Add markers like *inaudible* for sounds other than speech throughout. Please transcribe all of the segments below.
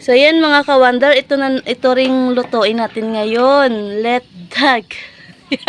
So yan mga kawander, ito na ito ring lutuin natin ngayon. Let dag. *laughs*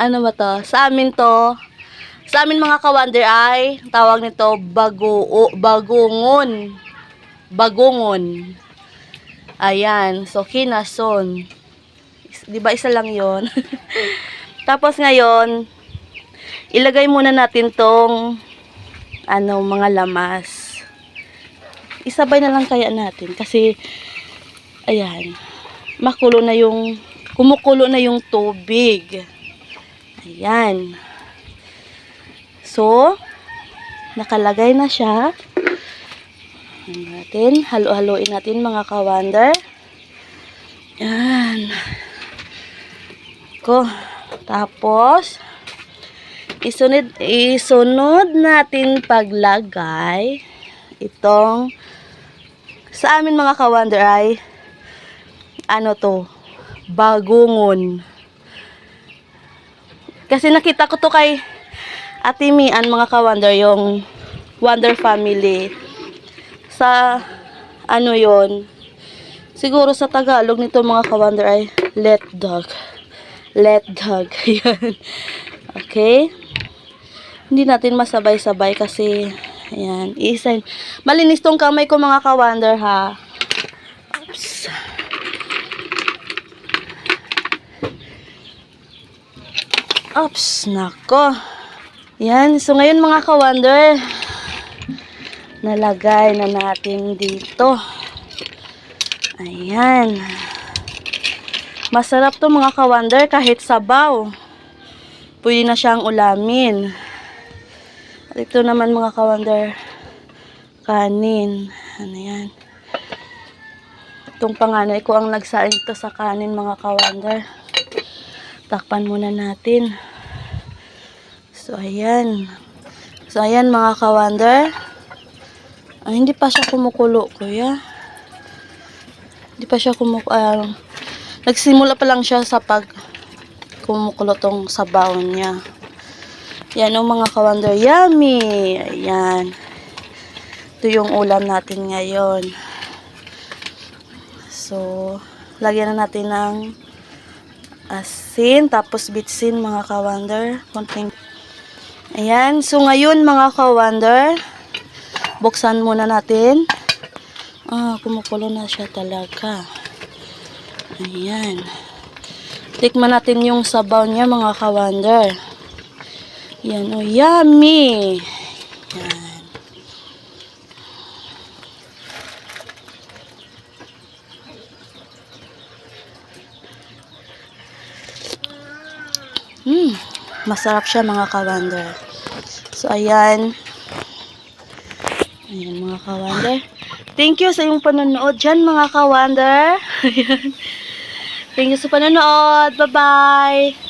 ano ba to? Sa amin to. Sa amin mga kawander ay tawag nito bago bagungon. Bagungon. Ayan, so kinason. 'Di ba isa lang 'yon? *laughs* Tapos ngayon, ilagay muna natin tong ano mga lamas isabay na lang kaya natin kasi ayan makulo na yung kumukulo na yung tubig. Ayan. So nakalagay na siya. Natin halo-haloin natin mga kawander yan ko tapos isunod isunod natin paglagay itong sa amin mga kawander ay ano to bagungon. Kasi nakita ko to kay Ate Mian mga kawander yung Wonder Family. Sa ano yon siguro sa Tagalog nito mga kawander ay let dog. Let dog *laughs* yan okay? Hindi natin masabay-sabay kasi ayan, iisahin. Malinis tong kamay ko mga kawander ha. Oops. Oops, nako. Yan, so ngayon mga kawander, nalagay na natin dito. Ayan. Masarap to mga kawander kahit sabaw. Pwede na siyang ulamin. At ito naman mga kawander, kanin. Ano yan? Itong panganay ko ang nagsaing ito sa kanin mga kawander. Takpan muna natin. So, ayan. So, ayan mga kawander. Ay, hindi pa siya kumukulo, kuya. Hindi pa siya kumukulo. ah, nagsimula pa lang siya sa pag kumukulo tong sabaw niya. Yan o mga kawander. Yummy! Ayan. Ito yung ulam natin ngayon. So, lagyan na natin ng asin, tapos bitsin mga kawander. Konting Ayan. So, ngayon mga kawander, buksan muna natin. Ah, kumukulo na siya talaga. Ayan. Tikman natin yung sabaw niya mga kawander. Yan o, yummy! Yan. Hmm, masarap siya mga kawander. So, ayan. Ayan mga kawander. Thank you sa iyong panonood dyan mga kawander. *laughs* Ayan. Thank you sa panonood. Bye-bye.